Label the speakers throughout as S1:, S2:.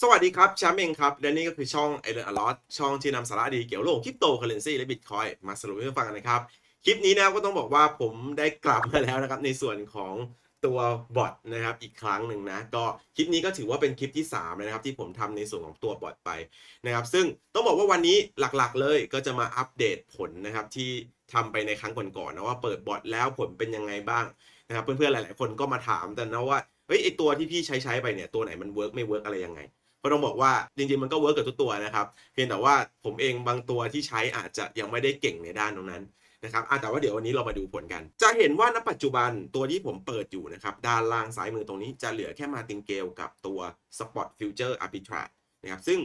S1: สวัสดีครับแชมป์เองครับ และนี่ก็คือช่อง i l e a r t ช่องที่นำสาระดีเกี่ยวกับโลกคริปโตเคอเรนซีและบิตคอยมาสรุปให้ฟังกันนะครับ คลิปนี้นะก็ต้องบอกว่าผมได้กลับมาแล้วนะครับ ในส่วนของตัวบอทนะครับอีกครั้งหนึ่งนะ ก็คลิปนี้ก็ถือว่าเป็นคลิปที่3เลยนะครับ ที่ผมทำในส่วนของตัวบอทไปนะครับ ซึ่งต้องบอกว่าวันนี้หลักๆ เลยก็จะมาอัปเดตผลนะครับที่ทำไปในครั้งก่อนๆนะว่าเปิดบอทแล้วผลเป็นยังไงบ้างนะครับเพื่อนๆหลาย ๆ คนก็มาถามแต่นะว่าเฮ้ยไอตัวที่พี่ใช้ใช้ไปเนี่ยตัวไหนมันเวิร์กไม่เวิร์กอะไรยังไง ก็ต้องบอกว่าจริงๆมันก็เวิร์กกับทุกตัวนะครับ เพียงแต่ว่าผมเองบางตัวที่ใช้อาจจะยังไม่ได้เก่งในด้านตรงนั้นนะครับแต่ว่าเดี๋ยววันนี้เรามาดูผลกัน จะเห็นว่าณปัจจุบันตัวที่ผมเปิดอยู่นะครับด้านล่างซ้ายมือตรงนี้จะเหลือแค่มาติงเกลกับตัว Spot Future Arbitrage นะครับซึ่ง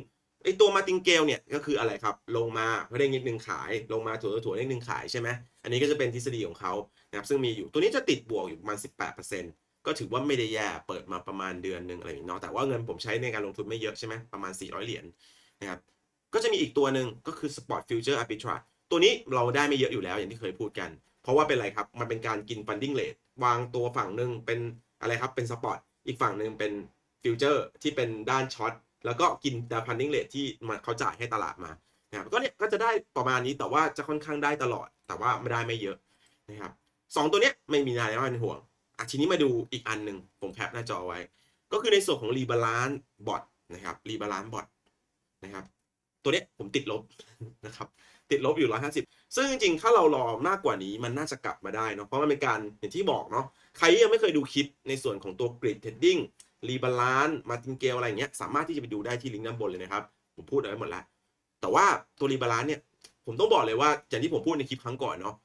S1: ไอตัวมาติงเกลเนี่ยก็คืออะไรครับ ลงมาเร่งนิดนึงขาย ลงมาถั่วถั่วเร่งนึงขายใช่ไหมอันนี้ก็จะเป็นทฤษฎีของเขานะครับซึ่งมีอยู่ตัวนี้จะติดบวกอยู่ประมาณ 18% ก็ถือว่าไม่ได้แย่เปิดมาประมาณเดือนหนึ่งอะไรอย่างนี้เนาะแต่ว่าเงินผมใช้ในการลงทุนไม่เยอะใช่ไหมประมาณ 400 เหรียญนะครับก็จะมีอีกตัวหนึ่งก็คือ Spot Future Arbitrage ตัวนี้เราได้ไม่เยอะอยู่แล้วอย่างที่เคยพูดกัน เพราะว่าเป็นอะไรครับ มันเป็นการกิน funding rate วางตัวฝั่งหนึ่งเป็นอะไรครับเป็น Spot อีกฝั่งหนึ่งเป็น Future ที่เป็นด้านช็อตแล้วก็กินแต่ funding rate ที่มันเขาจ่ายให้ตลาดมานะครับก็เนี่ยก็จะได้ประมาณนี้แต่ว่าจะค่อนข้างได้ตลอด แต่ว่าไม่ได้ไม่เยอะนะครับสองตัวเนี้ยไม่มีนายว่าเป็นห่วง อะทีนี้มาดูอีกอันหนึ่งผมแคปหน้าจอไว้ ก็คือในส่วนของรีบาลานซ์บอทนะครับรีบาลานซ์บอทนะครับ ตัวเนี้ยผมติดลบนะครับติดลบอยู่ 150 ซึ่งจริงๆ ถ้าเรารอมากกว่านี้มันน่าจะกลับมาได้เนาะ เพราะมันเป็นการอย่างที่บอกเนาะ ใครที่ยังไม่เคยดูคลิปในส่วนของตัวกริดเทดดิ้งรีบาลานซ์มาติงเกลอะไรเงี้ย สามารถที่จะไปดูได้ที่ลิงก์ด้านบนเลยนะครับ ผมพูดเอาไว้หมดแล้ว แต่ว่าตัวรีบาลานซ์เนี่ย ผมต้องบอกเลยว่าอย่างที่ผมพูดในคลิปครั้งก่อนเนาะ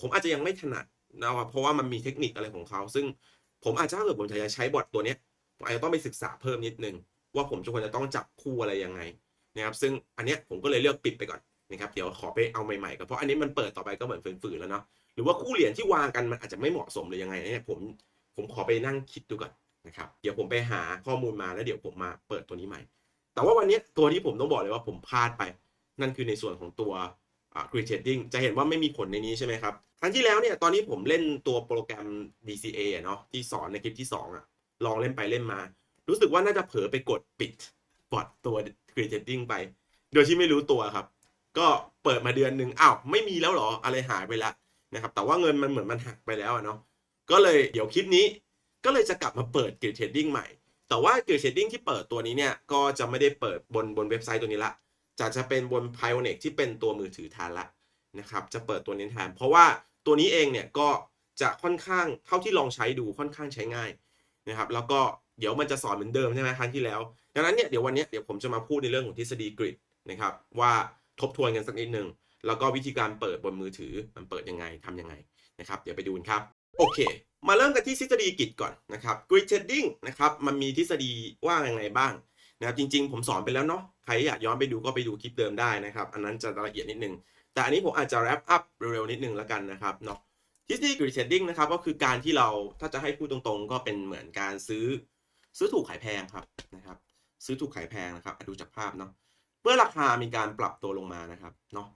S1: ผมอาจจะยังไม่ถนัด นะครับเพราะว่ามันมีเทคนิคอะไรของเขา ซึ่งผมอาจจะถ้าเกิดผมจะใช้บอทตัวเนี้ยผมอาจจะต้องไปศึกษาเพิ่มนิดนึง ว่าผมจะควรจะต้องจับคู่อะไรยังไงนะครับซึ่งอันเนี้ยผมก็เลยเลือกปิดไปก่อนนะครับเดี๋ยวขอไปเอาใหม่ๆก่อนเพราะอันนี้มันเปิดต่อไปก็เหมือนฝืนๆแล้วเนาะหรือว่าคู่เหรียญที่วางกันมันอาจจะไม่เหมาะสมหรือยังไงเนี่ยผมผมขอไปนั่งคิดดูก่อนนะครับเดี๋ยวผมไปหาข้อมูลมาแล้วเดี๋ยวผมมาเปิดตัวนี้ใหม่ แต่ว่าวันนี้ตัวที่ผมต้องบอกเลยว่าผมพลาดไป นั่นคือในส่วนของตัวกรีเทดดิ้งจะเห็นว่าไม่มีผลในนี้ใช่ไหมครับ ครั้งที่แล้วเนี่ยตอนนี้ผมเล่นตัวโปรแกรม DCA เนาะที่สอนในคลิปที่ 2อะลองเล่นไปเล่นมา รู้สึกว่าน่าจะเผลอไปกดปิดบอทตัวกรีเทดดิ้งไป โดยที่ไม่รู้ตัวครับ ก็เปิดมาเดือนหนึ่งอ้าวไม่มีแล้วเหรออะไรหายไปละนะครับแต่ว่าเงินมันเหมือนมันหักไปแล้วเนาะก็เลยเดี๋ยวคลิปนี้ก็เลยจะกลับมาเปิดกรีเทดดิ้งใหม่ แต่ว่ากรีเทดดิ้งที่เปิดตัวนี้เนี่ยก็จะไม่ได้เปิดบนบนเว็บไซต์ตัวนี้ละจะจะเป็นบน p i o n e c ที่เป็นตัวมือถือแทนละ นะครับจะเปิดตัวนี้แทน เพราะว่าตัวนี้เองเนี่ยก็จะค่อนข้างเท่าที่ลองใช้ดูค่อนข้างใช้ง่ายนะครับแล้วก็เดี๋ยวมันจะสอนเหมือนเดิมใช่ไหมครั้งที่แล้วดังนั้นเนี่ยเดี๋ยววันนี้เดี๋ยวผมจะมาพูดในเรื่องของทฤษฎีกริดนะครับว่าทบทวนกันสักนิดนึงแล้วก็วิธีการเปิดบนมือถือมันเปิดยังไงทำยังไงนะครับเดี๋ยวไปดูกันครับโอเค มาเริ่มกันที่ทฤษฎีกริดก่อนนะครับ grid trading นะครับมันมีทฤษฎีว่าอยังไงบ้างนะครับจริงๆ ผมสอนไปแล้วเนาะใครอยากย้อนไปดูก็ไปดูคลิปเดิมได้นะครับ อันนั้นจะละเอียดนิดนึง แต่อันนี้ผมอาจจะ wrap up เร็วๆนิดนึงแล้วกันนะครับเนาะทฤษฎี grid trading นะครับก็คือการที่เราถ้าจะให้พูดตรงๆ ก็เป็นเหมือนการซื้อซื้อถูกขายแพงครับนะครับซื้อถูกขายแพงนะครับดูจากภาพเนาะเมื่อราคามีการปรับตัวลงมานะครับเนาะ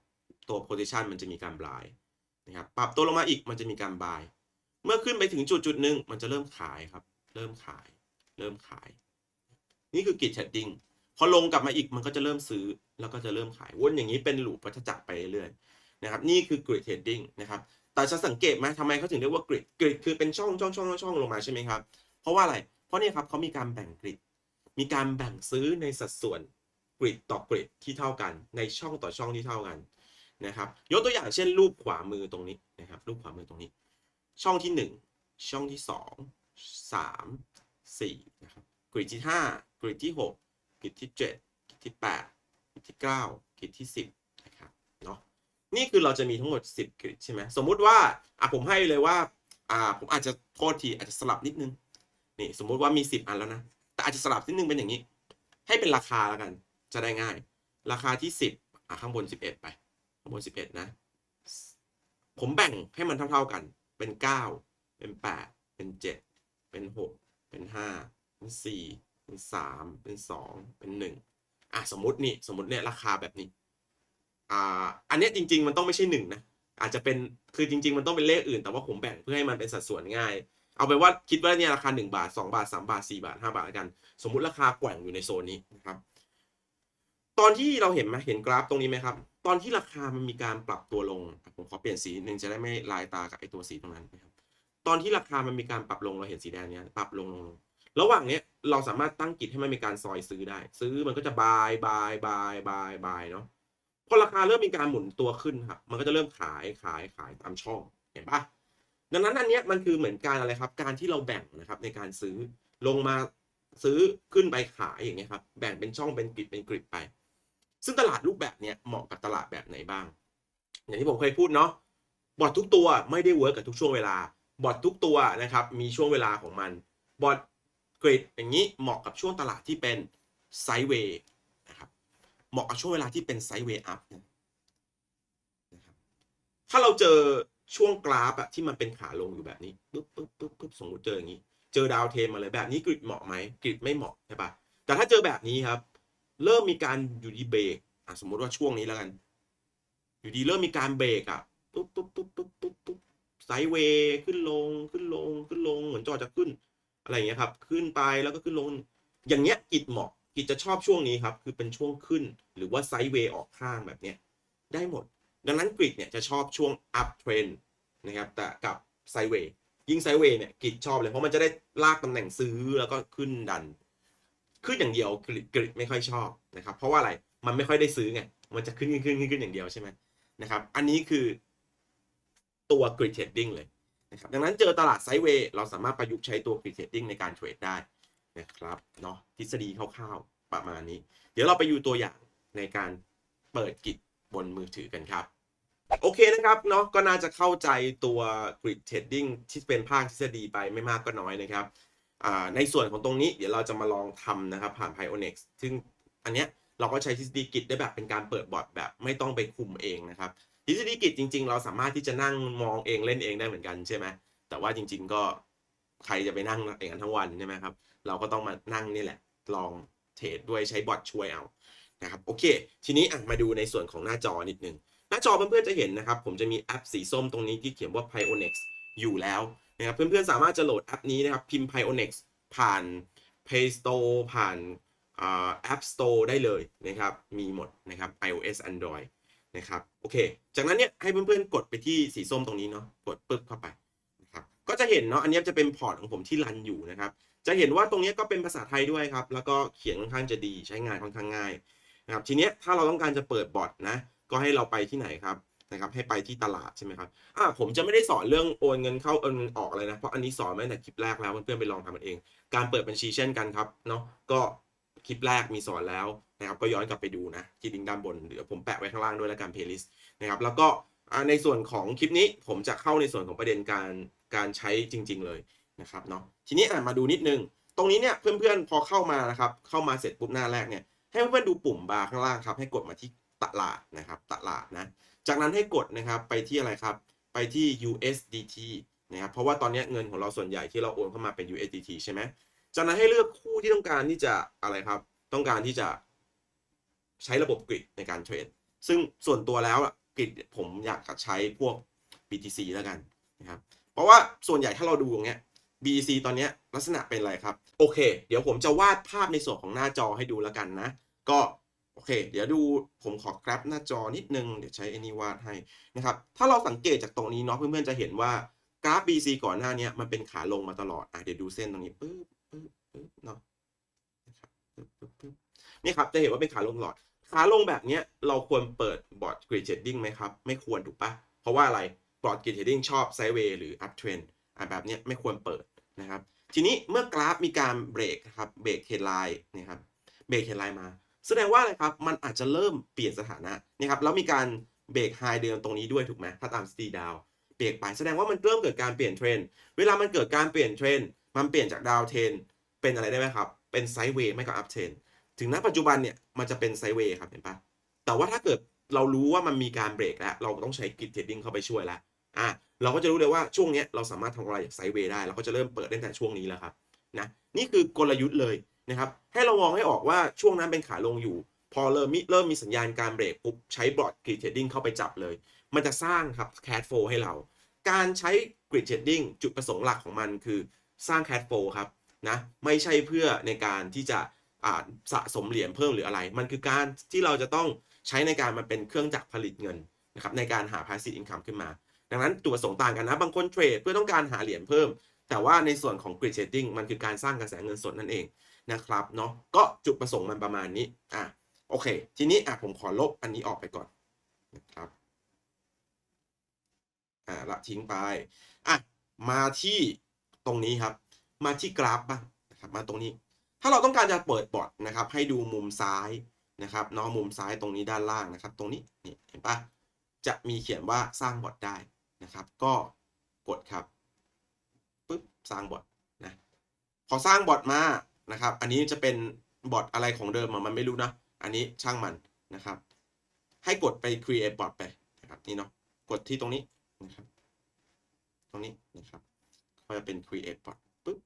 S1: ตัว position มันจะมีการ buy นะครับปรับตัวลงมาอีกมันจะมีการ buy เมื่อขึ้นไปถึงจุดจุดหนึ่งมันจะเริ่มขายครับ เริ่มขาย เริ่มขาย นี่คือกริดเทดดิ้ง พอลงกลับมาอีกมันก็จะเริ่มซื้อแล้วก็จะเริ่มขายวนอย่างนี้เป็นลูปวัฏจักรไปเรื่อยๆนะครับนี่คือกริดเทรดดิ้งนะครับแต่จะสังเกตไหมทำไมเขาถึงเรียกว่ากริดกริดคือเป็นช่องช่องช่องช่องลงมาใช่ไหมครับเพราะว่าอะไรเพราะนี่ครับเขามีการแบ่งกริดมีการแบ่งซื้อในสัดส่วนกริดต่อกริดที่เท่ากัน ในช่องต่อช่องที่เท่ากันนะครับยกตัวอย่างเช่นรูปขวามือตรงนี้นะครับรูปขวามือตรงนี้ ช่องที่หนึ่งช่องที่สองสามสี่นะครับกริดที่ห้ากริดที่ห กกริดที่เจ็ดกริดที่แปดกริดที่เก้ากริดที่สิบนะครับเนาะนี่คือเราจะมีทั้งหมดสิบกริดใช่ไหมสมมุติว่าอะผมให้เลยว่าอ่าผมอาจจะโทษทีอาจจะสลับนิดนึงนี่สมมุติว่ามีสิบอันแล้วนะแต่อาจจะสลับนิดนึงเป็นอย่างนี้ ให้เป็นราคาแล้วกันจะได้ง่าย ราคาที่สิบอะข้างบนสิบเอ็ดไป ข้างบนสิบเอ็ดนะ ผมแบ่งให้มันเท่าๆกันเป็นเก้าเป็นแปดเป็นเจ็ดเป็นหกเป็นห้าเป็นสี่ เป็นสามเป็นสองเป็นหนึ่งอะสมมตินี่สมมติเนี่ยราคาแบบนี้อ่าอันเนี้ยจริง ๆ มันต้องไม่ใช่หนึ่งนะอาจจะเป็นคือจริง ๆ มันต้องเป็นเลขอื่น แต่ว่าผมแบ่งเพื่อให้มันเป็นสัดส่วนง่าย เอาไปว่าคิดว่าเนี่ยราคา 1 บาท 2 บาท 3 บาท 4 บาท 5 บาทแล้วกัน สมมุติราคาแกว่งอยู่ในโซนนี้นะครับ ตอนที่เราเห็นไหมเห็นกราฟตรงนี้ไหมครับ ตอนที่ราคามันมีการปรับตัวลง ผมขอเปลี่ยนสีหนึ่งจะได้ไม่ลายตากับไอตัวสีตรงนั้นนะครับ ตอนที่ราคามันมีการปรับลงเราเห็นสีแดงเนี้ยปรับลงลงลง ระหว่างเนี้ยเราสามารถตั้งกิจให้มันมีการซอยซื้อได้ ซื้อมันก็จะบายบายบายบายบายเนาะพอราคาเริ่มมีการหมุนตัวขึ้นครับมันก็จะเริ่มขายขายขายตามช่องเห็นปะดังนั้นอันเนี้ยมันคือเหมือนการอะไรครับ การที่เราแบ่งนะครับในการซื้อลงมาซื้อขึ้นไปขายอย่างเงี้ยครับแบ่งเป็นช่องเป็นกริดเป็นกริดไป ซึ่งตลาดรูปแบบเนี้ยเหมาะกับตลาดแบบไหนบ้าง อย่างที่ผมเคยพูดเนาะบอททุกตัวไม่ได้เวิร์กกับทุกช่วงเวลาบอททุกตัวนะครับมีช่วงเวลาของมันบอท เกรดอย่างนี้เหมาะกับช่วงตลาดที่เป็นไซด์เวย์นะครับเหมาะกับช่วงเวลาที่เป็นไซด์เวย์อัพนะครับถ้าเราเจอช่วงกราฟอะที่มันเป็นขาลงอยู่แบบนี้ปุ๊บปุ๊บปุ๊บปุ๊บสมมติเจออย่างนี้ เจอดาวเทรนมาเลยแบบนี้กริดเหมาะไหมกริดไม่เหมาะใช่ปะแต่ถ้าเจอแบบนี้ครับ เริ่มมีการอยู่ดีเบรกอะสมมติว่าช่วงนี้แล้วกัน อยู่ดีเริ่มมีการเบรกอะปุ๊บปุ๊บปุ๊บปุ๊บปุ๊บปุ๊บไซด์เวย์ขึ้นลงขึ้นลงขึ้นลงเหมือนจอจะขึ้น อะไรอย่างเงี้ยครับ ขึ้นไปแล้วก็ขึ้นลง อย่างเงี้ยกิจเหมาะกิจจะชอบช่วงนี้ครับ คือเป็นช่วงขึ้นหรือว่าไซด์เวย์ออกข้างแบบเนี้ยได้หมด ดังนั้นกริดเนี่ยจะชอบช่วงอัพเทรนนะครับ แต่กับไซด์เวย์ยิ่งไซด์เวย์เนี่ยกิจชอบเลย เพราะมันจะได้ลากตำแหน่งซื้อแล้วก็ขึ้นดัน ขึ้นอย่างเดียวกริดกริดไม่ค่อยชอบนะครับ เพราะว่าอะไรมันไม่ค่อยได้ซื้อไงมันจะขึ้นขึ้นขึ้นขึ้นขึ้นอย่างเดียวใช่ไหมนะครับ อันนี้คือตัวกริดเทรดดิ้งเลย นะครับดังนั้นเจอตลาดไซด์เวย์เราสามารถประยุกต์ใช้ตัวกริดเทรดดิ้งในการเทรดได้นะครับเนาะทฤษฎีคร่าวๆประมาณนี้ เดี๋ยวเราไปดูตัวอย่างในการเปิดกิจบนมือถือกันครับ โอเคนะครับเนาะก็น่าจะเข้าใจตัว grid trading ที่เป็นภาคทฤษฎีไปไม่มากก็น้อยนะครับในส่วนของตรงนี้เดี๋ยวเราจะมาลองทำนะครับผ่าน Pionex ซึ่งอันเนี้ยเราก็ใช้ทฤษฎีกิจได้แบบเป็นการเปิดบอร์ดแบบไม่ต้องไปคุมเองนะครับ ทฤษฎีกิจจริง ๆ เราสามารถที่จะนั่งมองเองเล่นเองได้เหมือนกันใช่ไหมแต่ว่าจริง ๆ ก็ใครจะไปนั่งเองกันทั้งวันใช่ไหมครับ เราก็ต้องมานั่งนี่แหละ ลองเทรดด้วยใช้บอทช่วยเอานะครับโอเค ทีนี้มาดูในส่วนของหน้าจอนิดนึงหน้าจอเพื่อนๆจะเห็นนะครับ ผมจะมีแอปสีส้มตรงนี้ที่เขียนว่า Pionex อยู่แล้วนะครับเพื่อนๆสามารถจะโหลดแอปนี้นะครับพิมพ์ Pionex ผ่าน Play Store ผ่านอ่า App Store ได้เลยนะครับ มีหมดนะครับ iOS Android นะครับโอเค จากนั้นเนี่ยให้เพื่อนๆกดไปที่สีส้มตรงนี้เนาะกดปึ๊บเข้าไปนะครับก็จะเห็นเนาะอันนี้จะเป็นพอร์ตของผมที่รันอยู่นะครับ จะเห็นว่าตรงนี้ก็เป็นภาษาไทยด้วยครับ แล้วก็เขียนค่อนข้างจะดีใช้งานค่อนข้างง่ายนะครับทีเนี้ยถ้าเราต้องการจะเปิดบอทนะก็ให้เราไปที่ไหนครับนะครับให้ไปที่ตลาดใช่ไหมครับอ่าผมจะไม่ได้สอนเรื่องโอนเงินเข้าโอนเงินออกอะไรนะเพราะอันนี้สอนมาตั้งแต่คลิปแรกแล้วเพื่อนๆไปลองทำมันเอง การเปิดบัญชีเช่นกันครับเนาะก็ คลิปแรกมีสอนแล้วนะครับก็ย้อนกลับไปดูนะที่ลิงก์ด้านบนเดี๋ยวผมแปะไว้ข้างล่างด้วยแล้วกันเพลย์ลิสต์นะครับแล้วก็ในส่วนของคลิปนี้ผมจะเข้าในส่วนของประเด็นการการใช้จริง ๆ เลยนะครับเนาะทีนี้มาดูนิดนึง ตรงนี้เนี่ยเพื่อนๆพอเข้ามานะครับเข้ามาเสร็จปุ๊บหน้าแรกเนี่ยให้เพื่อนๆดูปุ่มบาร์ข้างล่างครับให้กดมาที่ตลาดนะครับตลาดนะจากนั้นให้กดนะครับไปที่อะไรครับไปที่ USDT นะครับเพราะว่าตอนนี้เงินของเราส่วนใหญ่ที่เราโอนเข้ามาเป็น USDT ใช่ไหม จากนั้นให้เลือกคู่ที่ต้องการที่จะอะไรครับ ต้องการที่จะใช้ระบบกริดในการเทรด ซึ่งส่วนตัวแล้วกริดผมอยากจะใช้พวก BTC แล้วกันนะครับ เพราะว่าส่วนใหญ่ถ้าเราดูอย่างเงี้ย BTC ตอนเนี้ยลักษณะเป็นอะไรครับ โอเค เดี๋ยวผมจะวาดภาพในส่วนของหน้าจอให้ดูแล้วกันนะ ก็โอเค เดี๋ยวดูผมขอกราฟหน้าจอนิดนึง เดี๋ยวใช้อันนี้วาดให้นะครับ ถ้าเราสังเกตจากตรงนี้เนาะเพื่อนๆจะเห็นว่ากราฟ BC ก่อนหน้านี้มันเป็นขาลงมาตลอด อะเดี๋ยวดูเส้นตรงนี้ปึ๊บ ปึ๊บปึ๊บเนาะนะครับปึ๊บปึ๊บปึ๊บนี่ครับจะเห็นว่าเป็นขาลงตลอด ขาลงแบบเนี้ยเราควรเปิดบอร์ดกรีดเชดดิ้งไหมครับ ไม่ควรถูกปะเพราะว่าอะไรบอร์ดกรีดเชดดิ้งชอบไซด์เวย์หรืออัพเทรนอะแบบเนี้ยไม่ควรเปิดนะครับ ทีนี้เมื่อกราฟมีการเบรกนะครับเบรกเทรนไลน์นะครับเบรกเทรนไลน์มา แสดงว่าอะไรครับมันอาจจะเริ่มเปลี่ยนสถานะนะครับแล้วมีการเบรกไฮเดิมตรงนี้ด้วยถูกไหมถ้าตามสตีดาวเบรกไปแสดงว่ามันเริ่มเกิดการเปลี่ยนเทรนด์เวลามันเกิดการเปลี่ยนเทรนด์ มันเปลี่ยนจากดาวเทนเป็นอะไรได้ไหมครับ เป็นไซด์เวย์ไม่ก็อัพเทนถึงณปัจจุบันเนี่ยมันจะเป็นไซด์เวย์ครับเห็นปะแต่ว่าถ้าเกิดเรารู้ว่ามันมีการเบรกแล้ว เราต้องใช้กิจเทรดดิ้งเข้าไปช่วยแล้วอะเราก็จะรู้เลยว่าช่วงเนี้ยเราสามารถทำกำไรจากไซด์เวย์ได้เราก็จะเริ่มเปิดตั้งแต่ช่วงนี้แล้วครับนะนี่คือกลยุทธ์เลยนะครับให้เรามองให้ออกว่าช่วงนั้นเป็นขาลงอยู่ พอเริ่มมีเริ่มมีสัญญาณการเบรกปุ๊บใช้บอร์ดกรีดเทรดดิ้งเข้าไปจับเลย มันจะสร้างครับแคดโฟให้เรา การใช้ grid shading จุดประสงค์หลักของมันคือ สร้าง cash flow ครับนะไม่ใช่เพื่อในการที่จะอ่าสะสมเหรียญเพิ่มหรืออะไร มันคือการที่เราจะต้องใช้ในการมันเป็นเครื่องจักรผลิตเงินนะครับในการหา passive income ขึ้นมา ดังนั้นจุดประสงค์ต่างกันนะ บางคนเทรดเพื่อต้องการหาเหรียญเพิ่ม แต่ว่าในส่วนของ grid shading มันคือการสร้างกระแสเงินสดนั่นเองนะครับเนาะก็จุดประสงค์มันประมาณนี้อะโอเค ทีนี้อะผมขอลบอันนี้ออกไปก่อนนะครับอ่าละทิ้งไปอะมาที่ ตรงนี้ครับ มาที่กราฟบ้างนะครับมาตรงนี้ ถ้าเราต้องการจะเปิดบอร์ดนะครับ ให้ดูมุมซ้ายนะครับเนาะมุมซ้ายตรงนี้ด้านล่างนะครับ ตรงนี้นี่เห็นปะจะมีเขียนว่าสร้างบอร์ดได้นะครับ ก็กดครับปุ๊บสร้างบอร์ดนะพอสร้างบอร์ดมานะครับ อันนี้จะเป็นบอร์ดอะไรของเดิมมันไม่รู้นะอันนี้ช่างมันนะครับ ให้กดไป create bot ไปนะครับนี่เนาะกดที่ตรงนี้นะครับ ตรงนี้นะครับ ก็จะเป็น create bot ปุ๊บ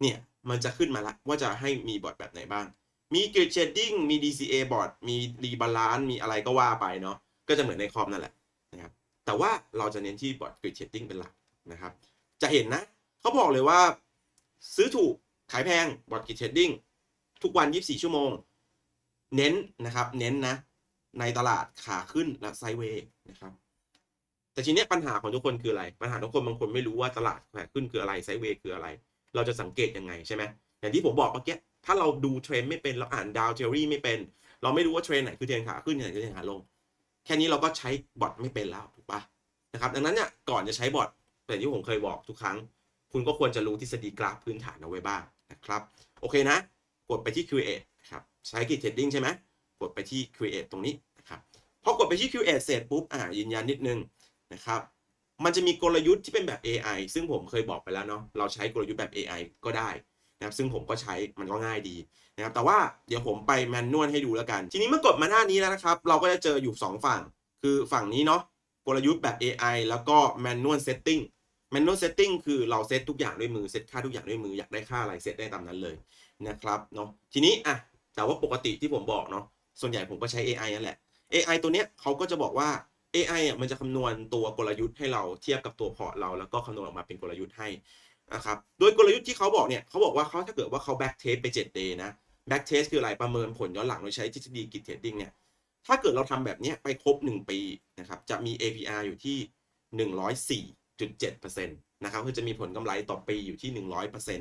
S1: เนี่ย มันจะขึ้นมาละว่าจะให้มีบอร์ดแบบไหนบ้าง มี grid shading มี DCA บอร์ดมี rebalance มีอะไรก็ว่าไปเนาะ ก็จะเหมือนในคอมนั่นแหละนะครับ แต่ว่าเราจะเน้นที่บอร์ด grid shading เป็นหลักนะครับ จะเห็นนะ เขาบอกเลยว่า ซื้อถูก ขายแพง บอร์ด grid shading ทุกวัน 24 ชั่วโมง เน้นนะครับ เน้นนะ ในตลาดขาขึ้นและไซเวย์นะครับ แต่ทีเนี้ยปัญหาของทุกคนคืออะไร ปัญหาทุกคนบางคนไม่รู้ว่าตลาดขาขึ้นคืออะไรไซเวย์คืออะไร เราจะสังเกตยังไงใช่ไหมอย่างที่ผมบอกเมื่อกี้ถ้าเราดูเทรนไม่เป็นเราอ่านดาวเทอรี่ไม่เป็น เราไม่รู้ว่าเทรนไหนคือเทรนขาขึ้นไหนคือเทรนขาลง แค่นี้เราก็ใช้บอทไม่เป็นแล้วถูกปะนะครับดังนั้นเนี่ยก่อนจะใช้บอทแต่ที่ผมเคยบอกทุกครั้ง คุณก็ควรจะรู้ทฤษฎีกราฟพื้นฐานเอาไว้บ้างนะครับโอเคนะ กดไปที่ create ครับใช้กิจเทรดดิ้งใช่ไหมกดไปที่ create ตรงนี้นะครับพอกดไปที่ create เสร็จปุ๊บอ่ายืนยันนิดนึง นะครับ มันจะมีกลยุทธ์ที่เป็นแบบ AI ซึ่งผมเคยบอกไปแล้วเนาะ เราใช้กลยุทธ์แบบ AI ก็ได้นะครับ ซึ่งผมก็ใช้มันก็ง่ายดีนะครับ แต่ว่าเดี๋ยวผมไปแมนนวลให้ดูแล้วกัน ทีนี้เมื่อกดมาหน้านี้แล้วนะครับ เราก็จะเจออยู่ 2 ฝั่ง คือฝั่งนี้เนาะ กลยุทธ์แบบ AI แล้วก็แมนนวลเซตติ้งแมนนวลเซตติ้งคือเราเซตทุกอย่างด้วยมือ เซตค่าทุกอย่างด้วยมือ อยากได้ค่าอะไรเซตได้ตามนั้นเลยนะครับเนาะ ทีนี้อะ แต่ว่าปกติที่ผมบอกเนาะ ส่วนใหญ่ผมก็ใช้ AI นั่นแหละ AI ตัวเนี้ยเขาก็จะบอกว่า AI อะมันจะคำนวณตัวกลยุทธ์ให้เราเทียบกับตัวพอร์ตเราแล้วก็คำนวณออกมาเป็นกลยุทธ์ให้นะครับโดยกลยุทธ์ที่เขาบอกเนี่ยเขาบอกว่าเขาถ้าเกิดว่าเขา back test ไป 7 day นะ back test คืออะไรประเมินผลย้อนหลังโดยใช้ทฤษฎีกิจเทรดดิ้งเนี่ยถ้าเกิดเราทำแบบนี้ไปครบ 1 ปีนะครับจะมี APR อยู่ที่ 104.7%นะครับคือจะมีผลกำไรต่อปีอยู่ที่ 100%น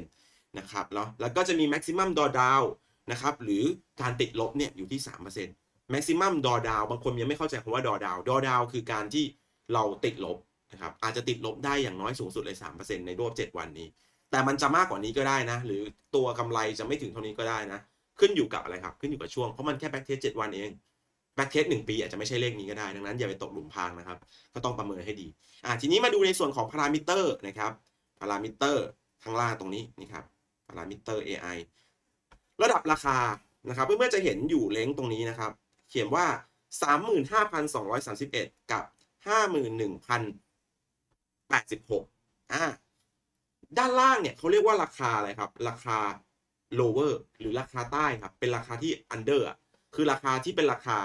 S1: ะครับแล้วแล้วก็จะมี maximum drawdown นะครับหรือการติดลบเนี่ยอยู่ที่ 3% maximum drawdown บางคนยังไม่เข้าใจคำว่า drawdown drawdown คือการที่เราติดลบนะครับอาจจะติดลบได้อย่างน้อยสูงสุดเลย 3%ในรอบ 7 วันนี้ แต่มันจะมากกว่านี้ก็ได้นะ หรือตัวกำไรจะไม่ถึงเท่านี้ก็ได้นะ ขึ้นอยู่กับอะไรครับ ขึ้นอยู่กับช่วง เพราะมันแค่ back test 7วันเอง back test 1ปีอาจจะไม่ใช่เลขนี้ก็ได้ ดังนั้นอย่าไปตกหลุมพรางนะครับ ก็ต้องประเมินให้ดีอ่าทีนี้มาดูในส่วนของพารามิเตอร์นะครับพารามิเตอร์ข้างล่างตรงนี้นี่ครับพารามิเตอร์ AI ระดับราคานะครับเพื่อนๆจะเห็นอยู่เล้งตรงนี้นะครับ เขียนว่า 35,231 กับ 51,086อ่าด้านล่างเนี่ยเขาเรียกว่าราคาอะไรครับ ราคา lower หรือราคาใต้ครับ เป็นราคาที่ under คือราคาที่เป็นราคา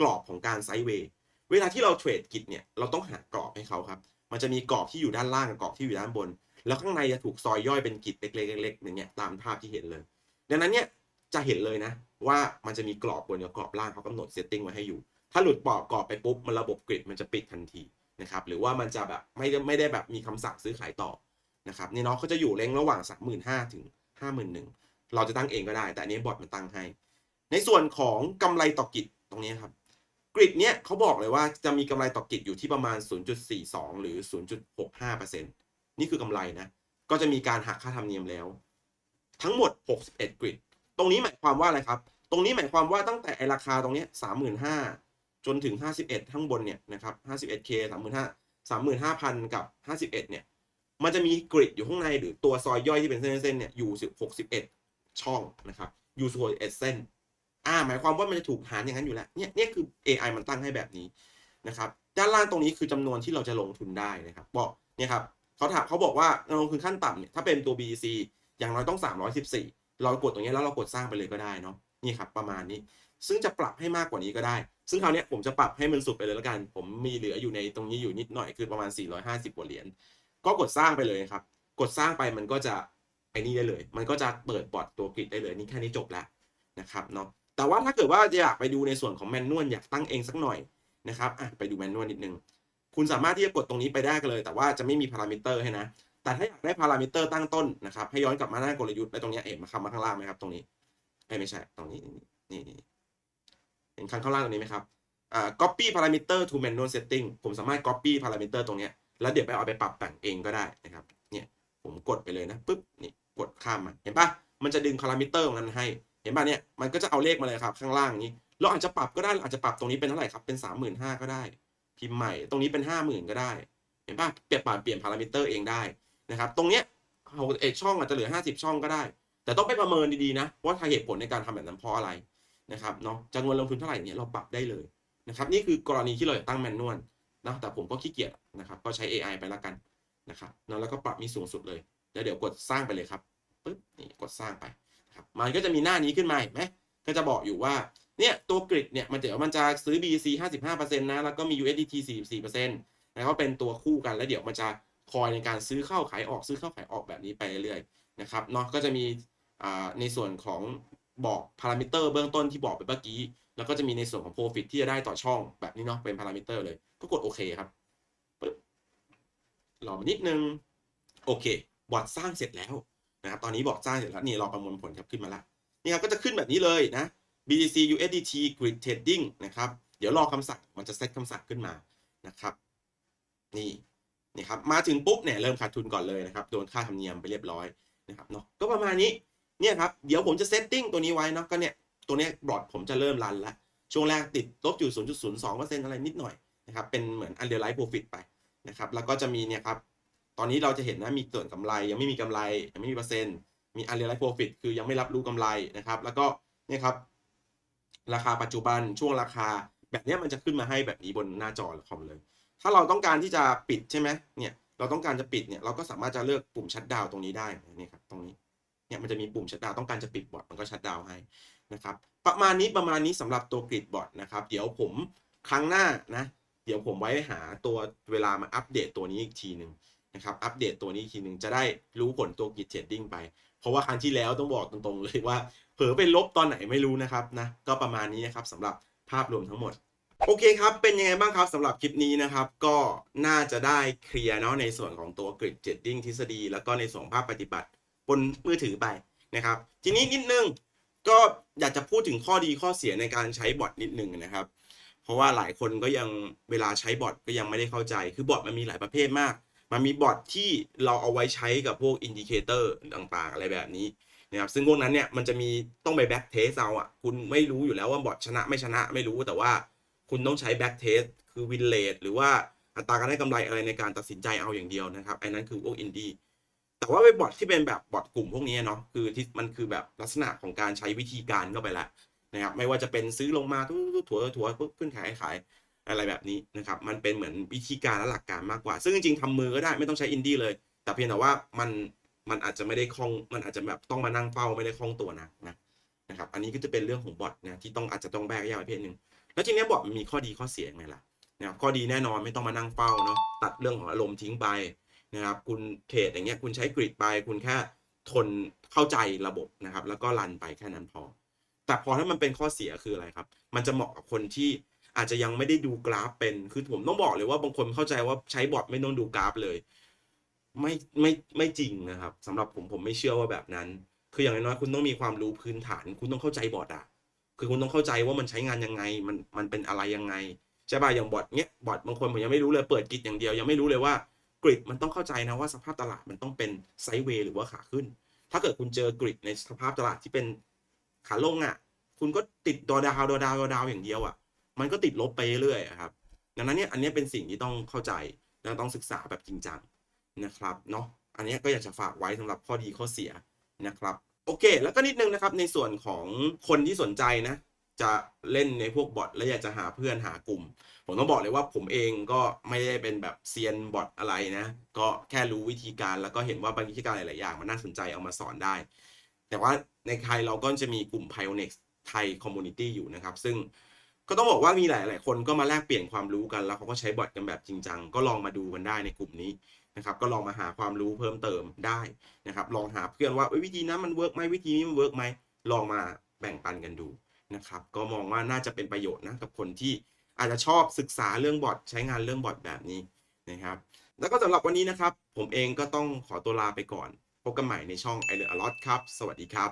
S1: กรอบของการไซด์เวย์เวลาที่เราเทรดกิจเนี่ยเราต้องหากรอบให้เขาครับ มันจะมีกรอบที่อยู่ด้านล่างกับกรอบที่อยู่ด้านบน แล้วข้างในจะถูกซอยย่อยเป็นกิจเล็กๆเล็กๆอย่างเงี้ยตามภาพที่เห็นเลย ดังนั้นเนี่ยจะเห็นเลยนะ ว่ามันจะมีกรอบบนกับกรอบล่างเขากำหนดเซตติ้งไว้ให้อยู่ ถ้าหลุดปอกกรอบไปปุ๊บมันระบบกริดมันจะปิดทันทีนะครับหรือว่ามันจะแบบไม่ได้ไม่ได้แบบมีคำสั่งซื้อขายต่อนะครับนี่เนาะเขาจะอยู่เลงระหว่าง 35,000ถึง51,000 เราจะตั้งเองก็ได้ แต่อันนี้บอทมันตั้งให้ ในส่วนของกำไรต่อกิจตรงนี้ครับกริดเนี้ยเขาบอกเลยว่าจะมีกำไรต่อกิจอยู่ที่ประมาณ 0.42 หรือ 0.65%นี่คือกำไรนะก็จะมีการหักค่าธรรมเนียมแล้ว ทั้งหมด 61กริด ตรงนี้หมายความว่าอะไรครับ ตรงนี้หมายความว่าตั้งแต่ไอราคาตรงนี้ย35,000จนถึง51ข้างบนเนี่ยนะครับ 51k 35,000 35,000กับ51เอ็ดเนี่ย มันจะมีกริดอยู่ข้างในหรือตัวซอยย่อยที่เป็นเส้นๆเนี่ยอยู่61ช่องนะครับอยู่ส่วน1เส้น อ่า หมายความว่ามันจะถูกหารอย่างนั้นอยู่แล้ว เนี่ยเนี่ยคือ AI มันตั้งให้แบบนี้นะครับ ด้านล่างตรงนี้คือจำนวนที่เราจะลงทุนได้นะครับบอกเนี่ยครับเขาถามเขาบอกว่าลงทุนขั้นต่ำเนี่ยถ้าเป็นตัว BEC อย่างน้อยต้อง 314 เรากดตรงนี้แล้วเรากดสร้างไปเลยก็ได้เนาะนี่ครับประมาณนี้ ซึ่งจะปรับให้มากกว่านี้ก็ได้ ซึ่งคราวนี้ผมจะปรับให้มันสุดไปเลยแล้วกัน ผมมีเหลืออยู่ในตรงนี้อยู่นิดหน่อยคือประมาณ 450กว่าเหรียญก็กดสร้างไปเลยครับ กดสร้างไปมันก็จะไอ้นี่ได้เลย มันก็จะเปิดบอทตัวกริดได้เลยนี่แค่นี้จบแล้วนะครับเนาะแต่ว่าถ้าเกิดว่าอยากไปดูในส่วนของแมนนวลอยากตั้งเองสักหน่อยนะครับอะไปดูแมนนวลนิดนึงคุณสามารถที่จะกดตรงนี้ไปได้กันเลย แต่ว่าจะไม่มีพารามิเตอร์ให้นะ แต่ถ้าอยากได้พารามิเตอร์ตั้งต้นนะครับ ให้ย้อนกลับมาหน้ากลยุทธ์ไปตรงนี้เอ็มมาคำมาข้างล่างไหมครับ ตรงนี้ไม่ใช่ตรงนี้นี่นี่เห็นข้างข้างล่างตรงนี้ไหมครับอ่า copy parameter to manual setting ผมสามารถ copy parameter ตรงนี้แล้วเดี๋ยวไปเอาไปปรับแต่งเองก็ได้นะครับ เนี่ยผมกดไปเลยนะปุ๊บนี่กดข้ามมาเห็นปะมันจะดึงพารามิเตอร์ตรงนั้นให้ เห็นปะเนี่ยมันก็จะเอาเลขมาเลยครับข้างล่างนี้เราอาจจะปรับก็ได้อาจจะปรับตรงนี้เป็นเท่าไหร่ครับเป็นสามหมื่นห้าก็ได้ พิมพ์ใหม่ตรงนี้เป็นห้าหมื่นก็ได้ เห็นปะเปลี่ยนปรับเปลี่ยนพารามิเตอร์เองได้ นะครับ ตรงเนี้ยเอาเอกช่องอาจจะเหลือห้าสิบช่องก็ได้ แต่ต้องไปประเมินดีๆนะว่าทาเหตุผลในการทำแบบนั้นเพราะอะไรนะครับเนาะจำนวนลงทุนเท่าไหร่เนี่ยเราปรับได้เลยนะครับนี่คือกรณีที่เราอยากตั้งแมนนวลนะแต่ผมก็ขี้เกียจนะครับก็ใช้ AI ไปละกันนะครับเนาะแล้วก็ปรับมีสูงสุดเลยแล้วเดี๋ยวกดสร้างไปเลยครับปึ๊บนี่กดสร้างไปนะครับมันก็จะมีหน้านี้ขึ้นมาเห็นไหมก็จะบอกอยู่ว่าเนี่ยตัวกริดเนี่ยมันเดี๋ยวมันจะซื้อ BC 55%นะแล้วก็มี USDT 44%แล้วก็เป็นตัวคู่กันแล้วเดี๋ยวมันจะ คอยในการซื้อเข้าขายออกซื้อเข้าขายออกแบบนี้ไปเรื่อยๆนะครับเนาะก็จะมีในส่วนของบอกพารามิเตอร์เบื้องต้นที่บอกไปเมื่อกี้ แล้วก็จะมีในส่วนของ profit ที่จะได้ต่อช่องแบบนี้เนาะเป็นพารามิเตอร์เลย ก็กดโอเคครับปึ๊บรอมานิดนึง โอเค บอร์ดสร้างเสร็จแล้วนะครับตอนนี้บอร์ดสร้างเสร็จแล้วนี่รอประมวลผลครับขึ้นมาละนี่ครับก็จะขึ้นแบบนี้เลยนะ BTC USDT Grid Trading นะครับ เดี๋ยวรอคำสั่งมันจะเซตคำสั่งขึ้นมานะครับ นี่ นี่ครับมาถึงปุ๊บเนี่ยเริ่มขาดทุนก่อนเลยนะครับโดนค่าธรรมเนียมไปเรียบร้อยนะครับเนาะก็ประมาณนี้เนี่ยครับเดี๋ยวผมจะเซตติ้งตัวนี้ไว้เนาะก็เนี่ยตัวนี้บอร์ดผมจะเริ่มรันแล้วช่วงแรกติดลบอยู่ 0.02%อะไรนิดหน่อยนะครับเป็นเหมือน unrealized profit ไปนะครับแล้วก็จะมีเนี่ยครับตอนนี้เราจะเห็นนะมีส่วนกำไร ยังไม่มีกำไรยังไม่มีเปอร์เซ็นต์มี unrealized profit คือยังไม่รับรู้กำไรนะครับแล้วก็เนี่ยครับราคาปัจจุบันช่วงราคา แบบนี้มันจะขึ้นมาให้แบบนี้บนหน้าจอคอมเลย ถ้าเราต้องการที่จะปิดใช่ไหมเนี่ยเราต้องการจะปิดเนี่ยเราก็สามารถจะเลือกปุ่มชัดดาวตรงนี้ได้นี่ครับตรงนี้เนี่ยมันจะมีปุ่มชัดดาวต้องการจะปิดบอทมันก็ชัดดาวให้นะครับประมาณนี้ประมาณนี้สำหรับตัวกริดบอทนะครับเดี๋ยวผมครั้งหน้านะเดี๋ยวผมไว้หาตัวเวลามาอัปเดตตัวนี้อีกทีหนึ่งนะครับอัปเดตตัวนี้อีกทีหนึ่งจะได้รู้ผลตัวกริดเทรดดิ้งไป เพราะว่าครั้งที่แล้วต้องบอกตรงๆเลยว่า เผลอไปลบตอนไหนไม่รู้นะครับนะก็ประมาณนี้นะครับสำหรับภาพรวมทั้งหมด โอเคครับ เป็นยังไงบ้างครับสำหรับคลิปนี้นะครับ ก็น่าจะได้เคลียร์เนาะในส่วนของตัวกริดเจดดิ้งทฤษฎี แล้วก็ในส่วนของภาพปฏิบัติบนมือถือไปนะครับ ทีนี้นิดนึงก็อยากจะพูดถึงข้อดีข้อเสียในการใช้บอทนิดนึงนะครับ เพราะว่าหลายคนก็ยังเวลาใช้บอทก็ยังไม่ได้เข้าใจ คือบอทมันมีหลายประเภทมาก มันมีบอทที่เราเอาไว้ใช้กับพวกอินดิเคเตอร์ต่างๆ อะไรแบบนี้นะครับซึ่งพวกนั้นเนี่ยมันจะมีต้องไปแบ็กเทสเอาอะคุณไม่รู้อยู่แล้วว่าบอทชนะไม่ชนะไม่รู้แต่ว่า คุณต้องใช้แบ็กเทสคือวินเลทหรือว่าอัตราการได้กำไรอะไรในการตัดสินใจเอาอย่างเดียวนะครับไอ้นั้นคือพวกอินดี้แต่ว่าไปบอทที่เป็นแบบบอทกลุ่มพวกนี้เนาะคือที่มันคือแบบลักษณะของการใช้วิธีการเข้าไปละนะครับไม่ว่าจะเป็นซื้อลงมาทุกถั่วถั่วปุ๊บขึ้นขายขายอะไรแบบนี้นะครับมันเป็นเหมือนวิธีการและหลักการมากกว่า ซึ่งจริงๆทำมือก็ได้ไม่ต้องใช้อินดี้เลย แต่เพียงแต่ว่ามันมันอาจจะไม่ได้คล่องมันอาจจะแบบต้องมานั่งเฝ้าไม่ได้คล่องตัวนะนะนะครับอันนี้ก็จะเป็นเรื่องของบอทนะที่ต้องอาจจะต้องแบกแยกประเภทหนึ่ง แล้วทีนี้บอทมันมีข้อดีข้อเสียไงล่ะนะครับข้อดีแน่นอนไม่ต้องมานั่งเฝ้าเนาะตัดเรื่องของอารมณ์ทิ้งไปนะครับคุณเทรดอย่างเงี้ยคุณใช้กริดไป คุณแค่ทนเข้าใจระบบนะครับ แล้วก็รันไปแค่นั้นพอ แต่พอถ้ามันเป็นข้อเสียคืออะไรครับ มันจะเหมาะกับคนที่อาจจะยังไม่ได้ดูกราฟเป็นคือผมต้องบอกเลยว่าบางคนเข้าใจว่าใช้บอทไม่ต้องดูกราฟเลย ไม่ไม่ไม่จริงนะครับสำหรับผมผมไม่เชื่อว่าแบบนั้น คืออย่างน้อยๆคุณต้องมีความรู้พื้นฐาน คุณต้องเข้าใจบอร์ดอะ คือคุณต้องเข้าใจว่ามันใช้งานยังไง มันมันเป็นอะไรยังไงใช่ป่ะอย่างบอร์ดเนี้ยบอร์ดบางคนผมยังไม่รู้เลยเปิดกริดอย่างเดียวยังไม่รู้เลยว่ากริดมันต้องเข้าใจนะว่าสภาพตลาดมันต้องเป็นไซด์เวย์หรือว่าขาขึ้น ถ้าเกิดคุณเจอกริดในสภาพตลาดที่เป็นขาลงอะคุณก็ติดดอดาวดอดาวดอดาวอย่างเดียวอะมันก็ติดลบไปเรื่อยครับ ดังนั้นเนี่ยอันนี้เป็นสิ่งที่ต้องเข้าใจและต้องศึกษาแบบจริงจังนะครับเนาะ อันนี้ก็อยากจะฝากไว้สำหรับข้อดีข้อเสียนะครับ โอเค แล้วก็นิดนึงนะครับในส่วนของคนที่สนใจนะ จะเล่นในพวกบอทและอยากจะหาเพื่อนหากลุ่ม ผมต้องบอกเลยว่าผมเองก็ไม่ได้เป็นแบบเซียนบอทอะไรนะ ก็แค่รู้วิธีการแล้วก็เห็นว่าบางวิธีการหลาย ๆ อย่างมันน่าสนใจเอามาสอนได้ แต่ว่าในไทยเราก็จะมีกลุ่ม Pionex ไทยคอมมูนิตี้อยู่นะครับ ซึ่งก็ต้องบอกว่ามีหลาย ๆ คนก็มาแลกเปลี่ยนความรู้กันแล้วเขาก็ใช้บอทกันแบบจริงจังก็ลองมาดูกันได้ในกลุ่มนี้ นะครับก็ลองมาหาความรู้เพิ่มเติมได้นะครับลองหาเพื่อนว่าเอ้วิธีนั้นมันเวิร์กไหมวิธีนี้มันเวิร์กไหมลองมาแบ่งปันกันดูนะครับก็มองว่าน่าจะเป็นประโยชน์นะกับคนที่อาจจะชอบศึกษาเรื่องบอทใช้งานเรื่องบอทแบบนี้นะครับแล้วก็สำหรับวันนี้นะครับ ผมเองก็ต้องขอตัวลาไปก่อน พบกันใหม่ในช่อง i l e a r n a lot ครับ สวัสดีครับ